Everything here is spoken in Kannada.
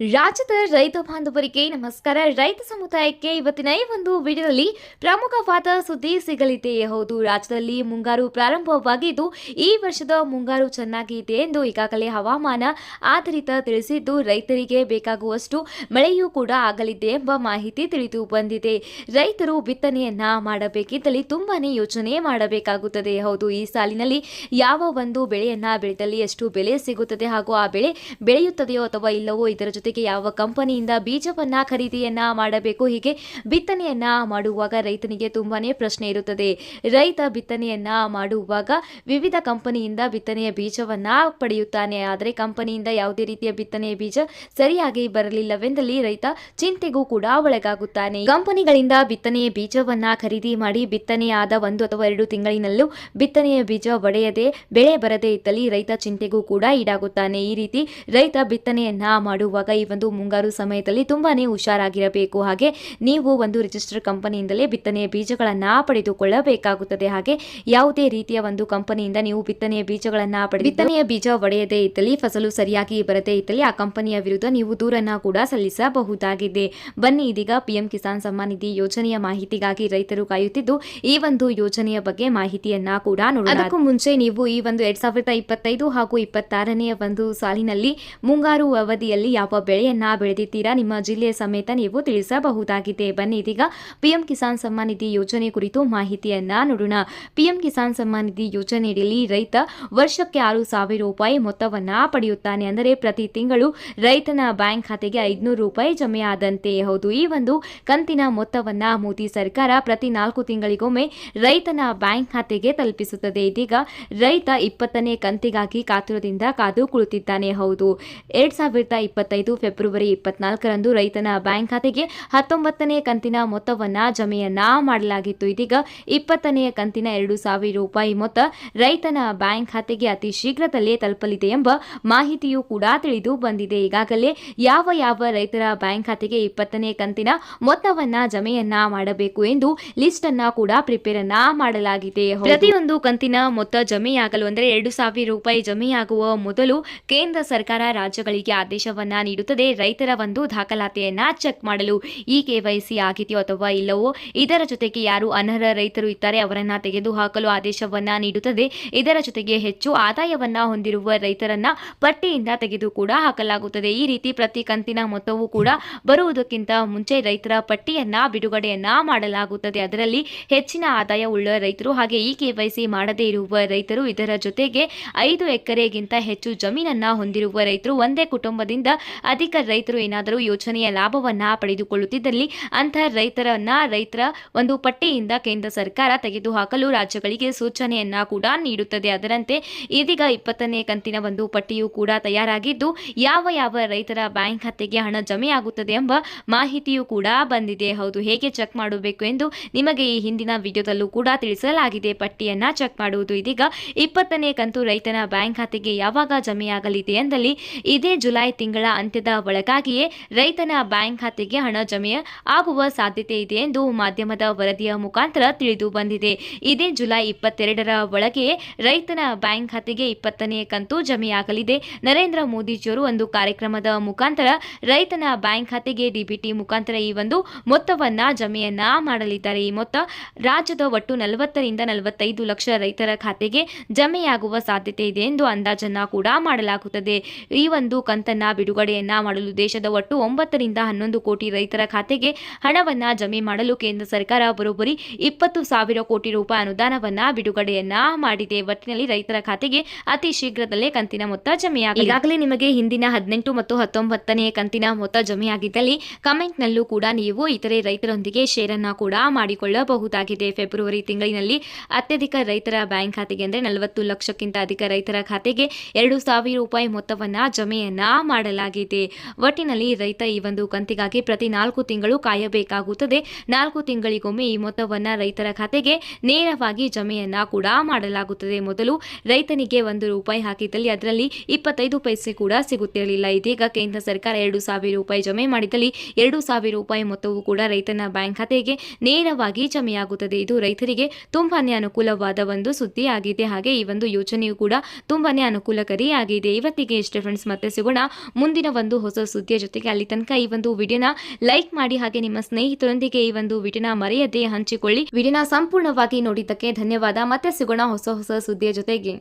ರಾಜ್ಯದ ರೈತ ಬಾಂಧವರಿಗೆ ನಮಸ್ಕಾರ. ರೈತ ಸಮುದಾಯಕ್ಕೆ ಇವತ್ತಿನ ಈ ಒಂದು ವಿಡಿಯೋದಲ್ಲಿ ಪ್ರಮುಖವಾದ ಸುದ್ದಿ ಸಿಗಲಿದೆ. ಹೌದು, ರಾಜ್ಯದಲ್ಲಿ ಮುಂಗಾರು ಪ್ರಾರಂಭವಾಗಿದ್ದು, ಈ ವರ್ಷದ ಮುಂಗಾರು ಚೆನ್ನಾಗಿದೆ ಎಂದು ಈಗಾಗಲೇ ಹವಾಮಾನ ಆಧಾರಿತ ತಿಳಿಸಿದ್ದು, ರೈತರಿಗೆ ಬೇಕಾಗುವಷ್ಟು ಮಳೆಯೂ ಕೂಡ ಆಗಲಿದೆ ಎಂಬ ಮಾಹಿತಿ ತಿಳಿದು ಬಂದಿದೆ. ರೈತರು ಬಿತ್ತನೆಯನ್ನ ಮಾಡಬೇಕಿದ್ದಲ್ಲಿ ತುಂಬಾನೇ ಯೋಚನೆ ಮಾಡಬೇಕಾಗುತ್ತದೆ. ಹೌದು, ಈ ಸಾಲಿನಲ್ಲಿ ಯಾವ ಒಂದು ಬೆಳೆಯನ್ನ ಬೆಳೆದಲ್ಲಿ ಎಷ್ಟು ಬೆಲೆ ಸಿಗುತ್ತದೆ ಹಾಗೂ ಆ ಬೆಳೆ ಬೆಳೆಯುತ್ತದೆಯೋ ಅಥವಾ ಇಲ್ಲವೋ ಇದರ ಜೊತೆಗೆ ಯಾವ ಕಂಪನಿಯಿಂದ ಬೀಜವನ್ನ ಖರೀದಿಯನ್ನ ಮಾಡಬೇಕು, ಹೀಗೆ ಬಿತ್ತನೆಯನ್ನ ಮಾಡುವಾಗ ರೈತನಿಗೆ ತುಂಬಾನೇ ಪ್ರಶ್ನೆ ಇರುತ್ತದೆ. ರೈತ ಬಿತ್ತನೆಯನ್ನ ಮಾಡುವಾಗ ವಿವಿಧ ಕಂಪನಿಯಿಂದ ಬಿತ್ತನೆಯ ಬೀಜವನ್ನ ಪಡೆಯುತ್ತಾನೆ. ಆದರೆ ಕಂಪನಿಯಿಂದ ಯಾವುದೇ ರೀತಿಯ ಬಿತ್ತನೆಯ ಬೀಜ ಸರಿಯಾಗಿ ಬರಲಿಲ್ಲವೆಂದಲ್ಲಿ ರೈತ ಚಿಂತೆಗೂ ಕೂಡ ಒಳಗಾಗುತ್ತಾನೆ. ಕಂಪನಿಗಳಿಂದ ಬಿತ್ತನೆಯ ಬೀಜವನ್ನ ಖರೀದಿ ಮಾಡಿ ಬಿತ್ತನೆಯಾದ ಒಂದು ಅಥವಾ ಎರಡು ತಿಂಗಳಿನಲ್ಲೂ ಬಿತ್ತನೆಯ ಬೀಜ ಒಡೆಯದೆ ಬೆಳೆ ಬರದೇ ಇದ್ದಲ್ಲಿ ರೈತ ಚಿಂತೆಗೂ ಕೂಡ ಈಡಾಗುತ್ತಾನೆ. ಈ ರೀತಿ ರೈತ ಬಿತ್ತನೆಯನ್ನ ಮಾಡುವಾಗ ಈ ಒಂದು ಮುಂಗಾರು ಸಮಯದಲ್ಲಿ ತುಂಬಾನೇ ಹುಷಾರಾಗಿರಬೇಕು. ಹಾಗೆ ನೀವು ಒಂದು ರಿಜಿಸ್ಟರ್ ಕಂಪನಿಯಿಂದಲೇ ಬಿತ್ತನೆಯ ಬೀಜಗಳನ್ನ ಪಡೆದುಕೊಳ್ಳಬೇಕಾಗುತ್ತದೆ. ಹಾಗೆ ಯಾವುದೇ ರೀತಿಯ ಒಂದು ಕಂಪನಿಯಿಂದ ನೀವು ಬಿತ್ತನೆಯ ಬೀಜಗಳನ್ನ ಪಡೆದು ಬಿತ್ತನೆಯ ಬೀಜ ಒಡೆಯದೇ ಇದ್ದಲ್ಲಿ, ಫಸಲು ಸರಿಯಾಗಿ ಬರದೇ ಇದ್ದಲ್ಲಿ ಆ ಕಂಪನಿಯ ವಿರುದ್ಧ ನೀವು ದೂರನ್ನ ಕೂಡ ಸಲ್ಲಿಸಬಹುದಾಗಿದೆ. ಬನ್ನಿ ಇದೀಗ ಪಿಎಂ ಕಿಸಾನ್ ಸಮ್ಮಾನ್ ನಿಧಿ ಯೋಜನೆಯ ಮಾಹಿತಿಗಾಗಿ ರೈತರು ಕಾಯುತ್ತಿದ್ದು, ಈ ಒಂದು ಯೋಜನೆಯ ಬಗ್ಗೆ ಮಾಹಿತಿಯನ್ನ ಕೂಡ ನೋಡೋಣ. ಅದಕ್ಕೂ ಮುಂಚೆ ನೀವು ಈ ಒಂದು ಎರಡ್ ಸಾವಿರದ ಇಪ್ಪತ್ತೈದು ಹಾಗೂ ಇಪ್ಪತ್ತಾರನೆಯ ಒಂದು ಸಾಲಿನಲ್ಲಿ ಮುಂಗಾರು ಅವಧಿಯಲ್ಲಿ ಯಾವ ಬೆಳೆಯನ್ನ ಬೆಳೆದಿದ್ದೀರಾ? ನಿಮ್ಮ ಜಿಲ್ಲೆಯ ಸಮೇತ ನೀವು ತಿಳಿಸಬಹುದಾಗಿದೆ. ಬನ್ನಿ, ಇದೀಗ ಪಿಎಂ ಕಿಸಾನ್ ಸಮ್ಮಾನ್ ನಿಧಿ ಯೋಜನೆ ಕುರಿತು ಮಾಹಿತಿಯನ್ನ ನೋಡೋಣ. ಪಿಎಂ ಕಿಸಾನ್ ಸಮ್ಮಾನ್ ನಿಧಿ ಯೋಜನೆಯಲ್ಲಿ ರೈತ ವರ್ಷಕ್ಕೆ ಆರು ಸಾವಿರ ರೂಪಾಯಿ ಮೊತ್ತವನ್ನ ಪಡೆಯುತ್ತಾನೆ. ಅಂದರೆ ಪ್ರತಿ ತಿಂಗಳು ರೈತನ ಬ್ಯಾಂಕ್ ಖಾತೆಗೆ ಐದುನೂರು ರೂಪಾಯಿ ಜಮೆಯಾದಂತೆ ಹೌದು, ಈ ಒಂದು ಕಂತಿನ ಮೊತ್ತವನ್ನ ಮೋದಿ ಸರ್ಕಾರ ಪ್ರತಿ ನಾಲ್ಕು ತಿಂಗಳಿಗೊಮ್ಮೆ ರೈತನ ಬ್ಯಾಂಕ್ ಖಾತೆಗೆ ತಲುಪಿಸುತ್ತದೆ. ಇದೀಗ ರೈತ ಇಪ್ಪತ್ತನೇ ಕಂತಿಗಾಗಿ ಕಾತುರದಿಂದ ಕಾದು ಕುಳಿತಿದ್ದಾನೆ. ಹೌದು, ಎರಡ್ ಸಾವಿರದ ಇಪ್ಪತ್ತೈದು ಫೆಬ್ರವರಿ ಇಪ್ಪತ್ನಾಲ್ಕರಂದು ರೈತನ ಬ್ಯಾಂಕ್ ಖಾತೆಗೆ ಹತ್ತೊಂಬತ್ತನೇ ಕಂತಿನ ಮೊತ್ತವನ್ನ ಜಮೆಯನ್ನ ಮಾಡಲಾಗಿತ್ತು. ಇದೀಗ ಇಪ್ಪತ್ತನೆಯ ಕಂತಿನ ಎರಡು ಸಾವಿರ ರೂಪಾಯಿ ಮೊತ್ತ ರೈತನ ಬ್ಯಾಂಕ್ ಖಾತೆಗೆ ಅತಿ ಶೀಘ್ರದಲ್ಲೇ ತಲುಪಲಿದೆ ಎಂಬ ಮಾಹಿತಿಯೂ ಕೂಡ ತಿಳಿದು ಬಂದಿದೆ. ಈಗಾಗಲೇ ಯಾವ ಯಾವ ರೈತರ ಬ್ಯಾಂಕ್ ಖಾತೆಗೆ ಇಪ್ಪತ್ತನೇ ಕಂತಿನ ಮೊತ್ತವನ್ನ ಜಮೆಯನ್ನ ಮಾಡಬೇಕು ಎಂದು ಲಿಸ್ಟ್ ಅನ್ನ ಕೂಡ ಪ್ರಿಪೇರ್ ಅನ್ನ ಮಾಡಲಾಗಿದೆ. ಪ್ರತಿಯೊಂದು ಕಂತಿನ ಮೊತ್ತ ಜಮೆಯಾಗಲು ಅಂದರೆ ಎರಡು ಸಾವಿರ ರೂಪಾಯಿ ಜಮೆಯಾಗುವ ಮೊದಲು ಕೇಂದ್ರ ಸರ್ಕಾರ ರಾಜ್ಯಗಳಿಗೆ ಆದೇಶವನ್ನ ನೀಡುತ್ತದೆ. ರೈತರ ಒಂದು ದಾಖಲಾತಿಯನ್ನ ಚೆಕ್ ಮಾಡಲು ಈ ಸಿ ಆಗಿದೆಯೋ ಅಥವಾ ಇಲ್ಲವೋ, ಇದರ ಜೊತೆಗೆ ಯಾರು ಅನರ್ಹ ರೈತರು ಇದ್ದಾರೆ ಅವರನ್ನ ತೆಗೆದುಹಾಕಲು ಆದೇಶವನ್ನ ನೀಡುತ್ತದೆ. ಇದರ ಜೊತೆಗೆ ಹೆಚ್ಚು ಆದಾಯವನ್ನ ಹೊಂದಿರುವ ರೈತರನ್ನ ಪಟ್ಟಿಯಿಂದ ತೆಗೆದು ಕೂಡ ಹಾಕಲಾಗುತ್ತದೆ. ಈ ರೀತಿ ಪ್ರತಿ ಕಂತಿನ ಮೊತ್ತವೂ ಕೂಡ ಬರುವುದಕ್ಕಿಂತ ಮುಂಚೆ ರೈತರ ಪಟ್ಟಿಯನ್ನ, ಬಿಡುಗಡೆಯನ್ನ ಮಾಡಲಾಗುತ್ತದೆ. ಅದರಲ್ಲಿ ಹೆಚ್ಚಿನ ಆದಾಯ ಉಳ್ಳ ರೈತರು ಹಾಗೆ ಈ ಕೆವೈಸಿ ಮಾಡದೇ ಇರುವ ರೈತರು ಇದರ ಜೊತೆಗೆ ಐದು ಎಕರೆಗಿಂತ ಹೆಚ್ಚು ಜಮೀನನ್ನ ಹೊಂದಿರುವ ರೈತರು ಒಂದೇ ಕುಟುಂಬದಿಂದ ಅಧಿಕ ರೈತರು ಏನಾದರೂ ಯೋಜನೆಯ ಲಾಭವನ್ನ ಪಡೆದುಕೊಳ್ಳುತ್ತಿದ್ದಲ್ಲಿ ಅಂತಹ ರೈತರನ್ನ ರೈತರ ಒಂದು ಪಟ್ಟಿಯಿಂದ ಕೇಂದ್ರ ಸರ್ಕಾರ ತೆಗೆದುಹಾಕಲು ರಾಜ್ಯಗಳಿಗೆ ಸೂಚನೆಯನ್ನ ಕೂಡ ನೀಡುತ್ತದೆ. ಅದರಂತೆ ಇದೀಗ ಇಪ್ಪತ್ತನೇ ಕಂತಿನ ಒಂದು ಪಟ್ಟಿಯು ಕೂಡ ತಯಾರಾಗಿದ್ದು, ಯಾವ ಯಾವ ರೈತರ ಬ್ಯಾಂಕ್ ಖಾತೆಗೆ ಹಣ ಜಮೆಯಾಗುತ್ತದೆ ಎಂಬ ಮಾಹಿತಿಯೂ ಕೂಡ ಬಂದಿದೆ. ಹೌದು, ಹೇಗೆ ಚೆಕ್ ಮಾಡಬೇಕು ಎಂದು ನಿಮಗೆ ಈ ಹಿಂದಿನ ವಿಡಿಯೋದಲ್ಲೂ ಕೂಡ ತಿಳಿಸಲಾಗಿದೆ. ಪಟ್ಟಿಯನ್ನ ಚೆಕ್ ಮಾಡುವುದು ಇದೀಗ ಇಪ್ಪತ್ತನೇ ಕಂತು ರೈತನ ಬ್ಯಾಂಕ್ ಖಾತೆಗೆ ಯಾವಾಗ ಜಮೆಯಾಗಲಿದೆ ಎಂದಲ್ಲಿ ಇದೇ ಜುಲೈ ತಿಂಗಳ ಅಂತ್ಯದ ಒಳಗಾಗಿಯೇ ರೈತನ ಬ್ಯಾಂಕ್ ಖಾತೆಗೆ ಹಣ ಜಮೆ ಆಗುವ ಸಾಧ್ಯತೆ ಇದೆ ಎಂದು ಮಾಧ್ಯಮದ ವರದಿಯ ಮುಖಾಂತರ ತಿಳಿದು ಬಂದಿದೆ. ಇದೇ ಜುಲೈ ಇಪ್ಪತ್ತೆರಡರ ಒಳಗೆ ರೈತನ ಬ್ಯಾಂಕ್ ಖಾತೆಗೆ ಇಪ್ಪತ್ತನೇ ಕಂತು ಜಮೆಯಾಗಲಿದೆ. ನರೇಂದ್ರ ಮೋದಿಜಿಯವರು ಒಂದು ಕಾರ್ಯಕ್ರಮದ ಮುಖಾಂತರ ರೈತನ ಬ್ಯಾಂಕ್ ಖಾತೆಗೆ ಡಿಬಿಟಿ ಮುಖಾಂತರ ಈ ಒಂದು ಮೊತ್ತವನ್ನ ಜಮೆಯನ್ನ ಮಾಡಲಿದ್ದಾರೆ. ಈ ಮೊತ್ತ ರಾಜ್ಯದ ಒಟ್ಟು ನಲವತ್ತರಿಂದ ನಲವತ್ತೈದು ಲಕ್ಷ ರೈತರ ಖಾತೆಗೆ ಜಮೆಯಾಗುವ ಸಾಧ್ಯತೆ ಇದೆ ಎಂದು ಅಂದಾಜನ್ನ ಕೂಡ ಮಾಡಲಾಗುತ್ತದೆ. ಈ ಒಂದು ಕಂತನ್ನ ಬಿಡುಗಡೆಯನ್ನ ಮಾಡಲು ದೇಶದ ಒಟ್ಟು ಒಂಬತ್ತರಿಂದ ಹನ್ನೊಂದು ಕೋಟಿ ರೈತರ ಖಾತೆಗೆ ಹಣವನ್ನ ಜಮೆ ಮಾಡಲು ಕೇಂದ್ರ ಸರ್ಕಾರ ಬರೋಬ್ಬರಿ ಇಪ್ಪತ್ತು ಸಾವಿರ ಕೋಟಿ ರೂಪಾಯಿ ಅನುದಾನವನ್ನ ಬಿಡುಗಡೆಯನ್ನ ಮಾಡಿದೆ. ಒಟ್ಟಿನಲ್ಲಿ ರೈತರ ಖಾತೆಗೆ ಅತಿ ಶೀಘ್ರದಲ್ಲೇ ಕಂತಿನ ಮೊತ್ತ ಜಮೆಯಾಗಿದೆ ಈಗಾಗಲೇ ನಿಮಗೆ ಹಿಂದಿನ ಹದಿನೆಂಟು ಮತ್ತು ಹತ್ತೊಂಬತ್ತನೇ ಕಂತಿನ ಮೊತ್ತ ಜಮೆಯಾಗಿದ್ದಲ್ಲಿ ಕಮೆಂಟ್ನಲ್ಲೂ ಕೂಡ ನೀವು ಇತರೆ ರೈತರೊಂದಿಗೆ ಶೇರ್ ಅನ್ನ ಕೂಡ ಮಾಡಿಕೊಳ್ಳಬಹುದಾಗಿದೆ. ಫೆಬ್ರವರಿ ತಿಂಗಳಿನಲ್ಲಿ ಅತ್ಯಧಿಕ ರೈತರ ಬ್ಯಾಂಕ್ ಖಾತೆಗೆ ಅಂದರೆ ನಲವತ್ತು ಲಕ್ಷಕ್ಕಿಂತ ಅಧಿಕ ರೈತರ ಖಾತೆಗೆ ಎರಡು ಸಾವಿರ ರೂಪಾಯಿ ಮೊತ್ತವನ್ನ ಜಮೆಯನ್ನ ಮಾಡಲಾಗಿದೆ. ಒಟ್ಟಿನಲ್ಲಿ ರೈತ ಈ ಒಂದು ಕಂತಿಗಾಗಿ ಪ್ರತಿ ನಾಲ್ಕು ತಿಂಗಳು ಕಾಯಬೇಕಾಗುತ್ತದೆ. ನಾಲ್ಕು ತಿಂಗಳಿಗೊಮ್ಮೆ ಈ ಮೊತ್ತವನ್ನು ರೈತರ ಖಾತೆಗೆ ನೇರವಾಗಿ ಜಮೆಯನ್ನ ಕೂಡ ಮಾಡಲಾಗುತ್ತದೆ. ಮೊದಲು ರೈತನಿಗೆ ಒಂದು ರೂಪಾಯಿ ಹಾಕಿದಲ್ಲಿ ಅದರಲ್ಲಿ ಇಪ್ಪತ್ತೈದು ಪೈಸೆ ಕೂಡ ಸಿಗುತ್ತಿರಲಿಲ್ಲ. ಇದೀಗ ಕೇಂದ್ರ ಸರ್ಕಾರ ಎರಡು ಸಾವಿರ ರೂಪಾಯಿ ಜಮೆ ಮಾಡಿದಲ್ಲಿ ಎರಡು ಸಾವಿರ ರೂಪಾಯಿ ಮೊತ್ತವು ಕೂಡ ರೈತನ ಬ್ಯಾಂಕ್ ಖಾತೆಗೆ ನೇರವಾಗಿ ಜಮೆಯಾಗುತ್ತದೆ. ಇದು ರೈತರಿಗೆ ತುಂಬಾನೇ ಅನುಕೂಲವಾದ ಒಂದು ಸುದ್ದಿ ಆಗಿದೆ. ಹಾಗೆ ಈ ಒಂದು ಯೋಜನೆಯು ಕೂಡ ತುಂಬಾನೇ ಅನುಕೂಲಕಾರಿಯಾಗಿದೆ. ಇವತ್ತಿಗೆ ಇಷ್ಟೇ ಫ್ರೆಂಡ್ಸ್ ಮತ್ತೆ ಸಿಗೋಣ ಮುಂದಿನ ಒಂದು ಹೊಸ ಸುದ್ದಿಯ ಜೊತೆಗೆ ಅಲ್ಲಿ ತನಕ ಈ ಒಂದು ವಿಡಿಯೋನ ಲೈಕ್ ಮಾಡಿ ಹಾಗೆ ನಿಮ್ಮ ಸ್ನೇಹಿತರೊಂದಿಗೆ ಈ ಒಂದು ವಿಡಿಯೋನ ಮರೆಯದೆ ಹಂಚಿಕೊಳ್ಳಿ. ವಿಡಿಯೋನ ಸಂಪೂರ್ಣವಾಗಿ ನೋಡಿದ್ದಕ್ಕೆ ಧನ್ಯವಾದ. ಮತ್ತೆ ಸಿಗೋಣ ಹೊಸ ಹೊಸ ಸುದ್ದಿಯ ಜೊತೆಗೆ.